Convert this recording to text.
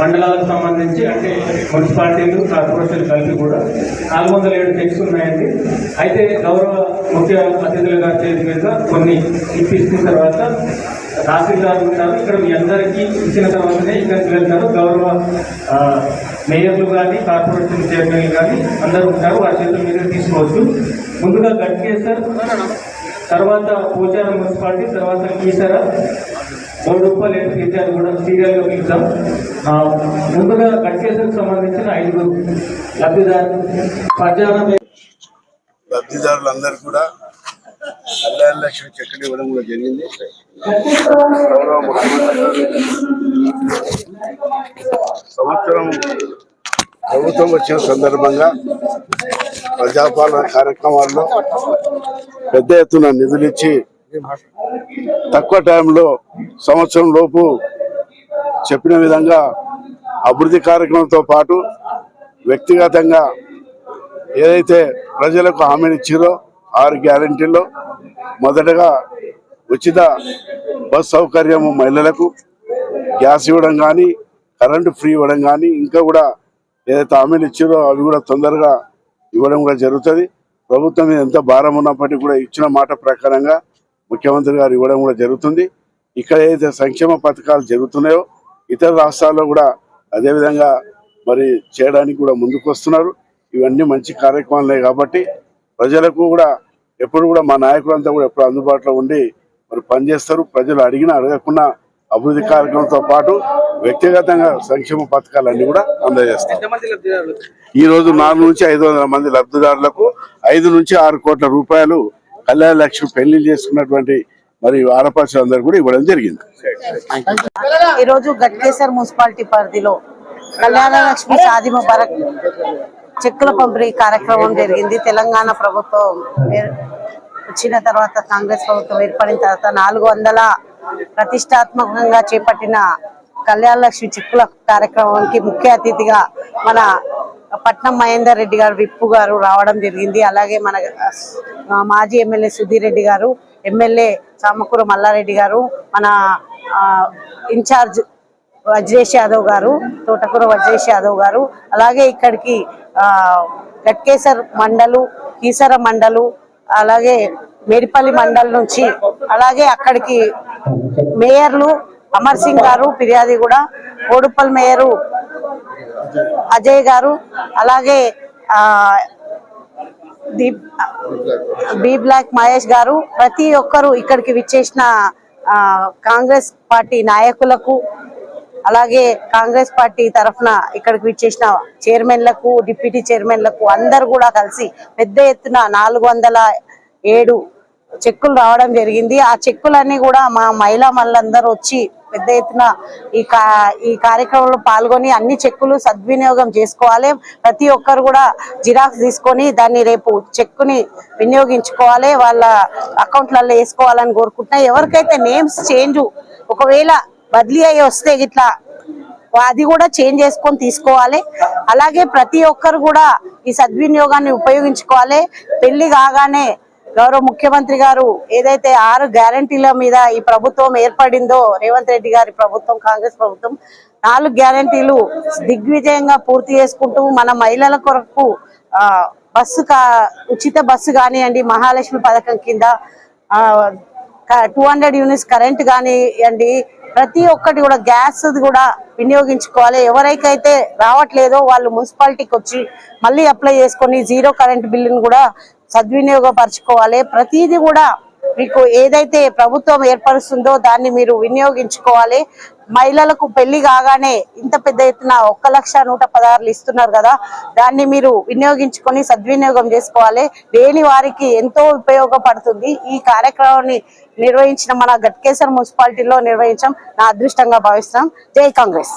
మండలాలకు సంబంధించి అంటే మున్సిపాలిటీలు కార్పొరేషన్ కలిపి కూడా నాలుగు వందల ఏడు టెక్స్ ఉన్నాయండి. అయితే గౌరవ ముఖ్య అతిథులుగా చేతి మీద కొన్ని ఇప్పించిన తర్వాత తహసీల్దార్ ఉంటారు. ఇక్కడ మీ అందరికీ ఇచ్చిన తర్వాతనే ఇక్కడికి వెళ్తారు. గౌరవ మేయర్లు కానీ కార్పొరేషన్ చైర్మన్లు కానీ అందరూ ఉంటారు. వారి చేతుల మీద తీసుకోవచ్చు. ముందుగా గట్కేసర్ తర్వాత పోచారం మున్సిపాలిటీ తర్వాత కీసర మూడు రూపాయలు ఏడు తీర్చారు కూడా సీరియల్గా పిలుద్దాం ముందుగా గట్కేసర్కి సంబంధించిన ఐదు లబ్ధిదారులు. లబ్ధిదారులందరూ కూడా కళ్యాణ లక్ష్మి చెక్కులు ఇవ్వడం కూడా జరిగింది. గౌరవ ముఖ్యమంత్రి సంవత్సరం ప్రభుత్వం వచ్చిన సందర్భంగా ప్రజాపాలన కార్యక్రమాల్లో పెద్ద ఎత్తున నిధులిచ్చి తక్కువ టైంలో సంవత్సరం లోపు చెప్పిన విధంగా అభివృద్ధి కార్యక్రమంతో పాటు వ్యక్తిగతంగా ఏదైతే ప్రజలకు హామీనిచ్చారో ఆరు గ్యారంటీలో మొదటగా ఉచిత బస్ సౌకర్యము మహిళలకు గ్యాస్ ఇవ్వడం కానీ కరెంటు ఫ్రీ ఇవ్వడం కానీ ఇంకా కూడా ఏదైతే హామీలు ఇచ్చారో అవి కూడా తొందరగా ఇవ్వడం కూడా జరుగుతుంది. ప్రభుత్వం మీద ఎంత భారం ఉన్నప్పటికీ కూడా ఇచ్చిన మాట ప్రకారంగా ముఖ్యమంత్రి గారు ఇవ్వడం కూడా జరుగుతుంది. ఇక్కడ ఏదైతే సంక్షేమ పథకాలు జరుగుతున్నాయో ఇతర రాష్ట్రాల్లో కూడా అదేవిధంగా మరి చేయడానికి కూడా ముందుకు వస్తున్నారు. ఇవన్నీ మంచి కార్యక్రమాలే కాబట్టి ప్రజలకు కూడా ఎప్పుడు కూడా మా నాయకులంతా కూడా ఎప్పుడు అందుబాటులో ఉండి మరి పనిచేస్తారు. ప్రజలు అడిగినా అడగకుండా అభివృద్ధి కార్యక్రమంతో పాటు వ్యక్తిగతంగా సంక్షేమ పథకాలన్నీ కూడా అందజేస్తారు. ఈ రోజు నాలుగు నుంచి ఐదు వందల మంది లబ్ధిదారులకు ఐదు నుంచి ఆరు కోట్ల రూపాయలు కళ్యాణ లక్ష్మి పెళ్ళి చేసుకున్నటువంటి మరి ఆడపడుచులందరూ కూడా ఇవ్వడం జరిగింది. ఈరోజు గట్కేసర్ మున్సిపాలిటీ పరిధిలో కళ్యాణ లక్ష్మి షాది ముబారక్ చెక్కుల పంపిణీ కార్యక్రమం జరిగింది. తెలంగాణ ప్రభుత్వం వచ్చిన తర్వాత కాంగ్రెస్ ప్రభుత్వం ఏర్పడిన తర్వాత నాలుగు వందల ప్రతిష్టాత్మకంగా చేపట్టిన కళ్యాణ లక్ష్మి చెక్కుల కార్యక్రమానికి ముఖ్య అతిథిగా మన పట్నం మహేందర్ రెడ్డి గారు విప్పు గారు రావడం జరిగింది. అలాగే మన మాజీ ఎమ్మెల్యే సుధీర్ రెడ్డి గారు ఎమ్మెల్యే చామకూర మల్లారెడ్డి గారు మన ఇన్ఛార్జ్ వజ్రేష్ యాదవ్ గారు తోటకూర వజ్రేష్ యాదవ్ గారు అలాగే ఇక్కడికి గట్కేసర్ మండలు కీసర మండలు అలాగే మేడిపల్లి మండల్ నుంచి అలాగే అక్కడికి మేయర్లు అమర్ సింగ్ గారు ఫిర్యాది కూడా కోడుపల్ మేయరు అజయ్ గారు అలాగే బి బ్లాక్ మహేష్ గారు ప్రతి ఒక్కరు ఇక్కడికి విచ్చేసిన కాంగ్రెస్ పార్టీ నాయకులకు అలాగే కాంగ్రెస్ పార్టీ తరఫున ఇక్కడికి విచ్చేసిన చైర్మన్లకు డిప్యూటీ చైర్మన్లకు అందరు కూడా కలిసి పెద్ద ఎత్తున నాలుగు వందల ఏడు చెక్కులు రావడం జరిగింది. ఆ చెక్కులన్నీ కూడా మా మహిళా మళ్ళందరూ వచ్చి పెద్ద ఎత్తున ఈ కా ఈ కార్యక్రమంలో పాల్గొని అన్ని చెక్కులు సద్వినియోగం చేసుకోవాలి. ప్రతి ఒక్కరు కూడా జిరాక్స్ తీసుకొని దాన్ని రేపు చెక్కుని వినియోగించుకోవాలి. వాళ్ళ అకౌంట్లలో వేసుకోవాలని కోరుకుంటున్నా. ఎవరికైతే నేమ్స్ చేంజ్ ఒకవేళ బదిలీ అయ్యి వస్తే ఇట్లా అది కూడా చేంజ్ చేసుకొని తీసుకోవాలి. అలాగే ప్రతి ఒక్కరు కూడా ఈ సద్వినియోగాన్ని ఉపయోగించుకోవాలి. పెళ్ళి కాగానే గౌరవ ముఖ్యమంత్రి గారు ఏదైతే ఆరు గ్యారంటీల మీద ఈ ప్రభుత్వం ఏర్పడిందో రేవంత్ రెడ్డి గారి ప్రభుత్వం కాంగ్రెస్ ప్రభుత్వం నాలుగు గ్యారంటీలు దిగ్విజయంగా పూర్తి చేసుకుంటూ మన మహిళల కొరకు బస్సు కా ఉచిత బస్సు కానివ్వండి మహాలక్ష్మి పథకం కింద టూ హండ్రెడ్ యూనిట్స్ కరెంట్ కానివ్వండి ప్రతి ఒక్కటి కూడా గ్యాస్ కూడా వినియోగించుకోవాలి. ఎవరికైతే రావట్లేదో వాళ్ళు మున్సిపాలిటీకి వచ్చి మళ్ళీ అప్లై చేసుకొని జీరో కరెంట్ బిల్లును కూడా సద్వినియోగపరచుకోవాలి. ప్రతిదీ కూడా మీకు ఏదైతే ప్రభుత్వం ఏర్పరుస్తుందో దాన్ని మీరు వినియోగించుకోవాలి. మహిళలకు పెళ్ళి కాగానే ఇంత పెద్ద ఎత్తున ఒక్క లక్ష నూట పదహారులు ఇస్తున్నారు కదా దాన్ని మీరు వినియోగించుకొని సద్వినియోగం చేసుకోవాలి. లేని వారికి ఎంతో ఉపయోగపడుతుంది. ఈ కార్యక్రమాన్ని నిర్వహించిన మన గట్కేసర్ మున్సిపాలిటీలో నిర్వహించడం నా అదృష్టంగా భావిస్తున్నాం. జై కాంగ్రెస్.